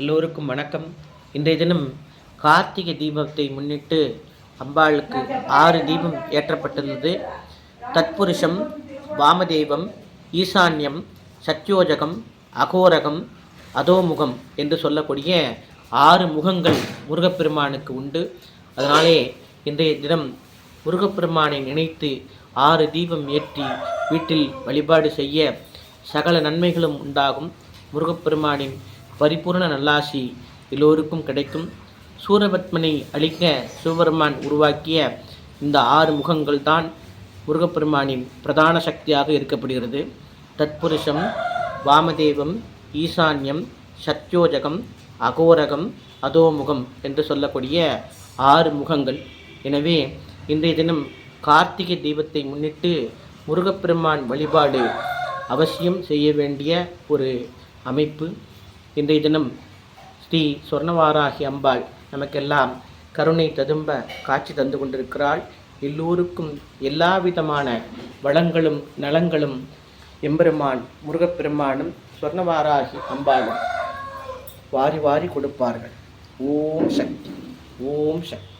எல்லோருக்கும் வணக்கம். இன்றைய தினம் கார்த்திகை தீபத்தை முன்னிட்டு அம்பாளுக்கு ஆறு தீபம் ஏற்றப்பட்டுள்ளது. தத்புருஷம் வாமதேவம் ஈசான்யம் சத்யோஜகம் அகோரகம் அதோமுகம் என்று சொல்லக்கூடிய ஆறு முகங்கள் முருகப்பெருமானுக்கு உண்டு. அதனாலே இன்றைய தினம் முருகப்பெருமானை நினைத்து ஆறு தீபம் ஏற்றி வீட்டில் வழிபாடு செய்ய சகல நன்மைகளும் உண்டாகும். முருகப்பெருமானின் பரிபூர்ண நல்லாசி எல்லோருக்கும் கிடைக்கும். சூரபத்மனை அழிக்க சிவபெருமான் உருவாக்கிய இந்த ஆறு முகங்கள் தான் முருகப்பெருமானின் பிரதான சக்தியாக இருக்கப்படுகிறது தத்புருஷம் வாமதேவம் ஈசான்யம் சத்யோஜகம் அகோரகம் அதோமுகம் என்று சொல்லக்கூடிய ஆறு முகங்கள். எனவே இன்றைய தினம் கார்த்திகை தீபத்தை முன்னிட்டு முருகப்பெருமான் வழிபாடு அவசியம் செய்ய வேண்டிய ஒரு அமைப்பு. இன்றைய தினம் ஸ்ரீ சொர்ணவாராகி அம்பாள் நமக்கெல்லாம் கருணை ததும்ப காட்சி தந்து கொண்டிருக்கிறாள். எல்லோருக்கும் எல்லா விதமான வளங்களும் நலங்களும் எம்பெருமான் முருகப்பெருமானும் சொர்ணவாராகி அம்பாளும் வாரி வாரி கொடுப்பார்கள். ஓம் சக்தி ஓம் சக்தி.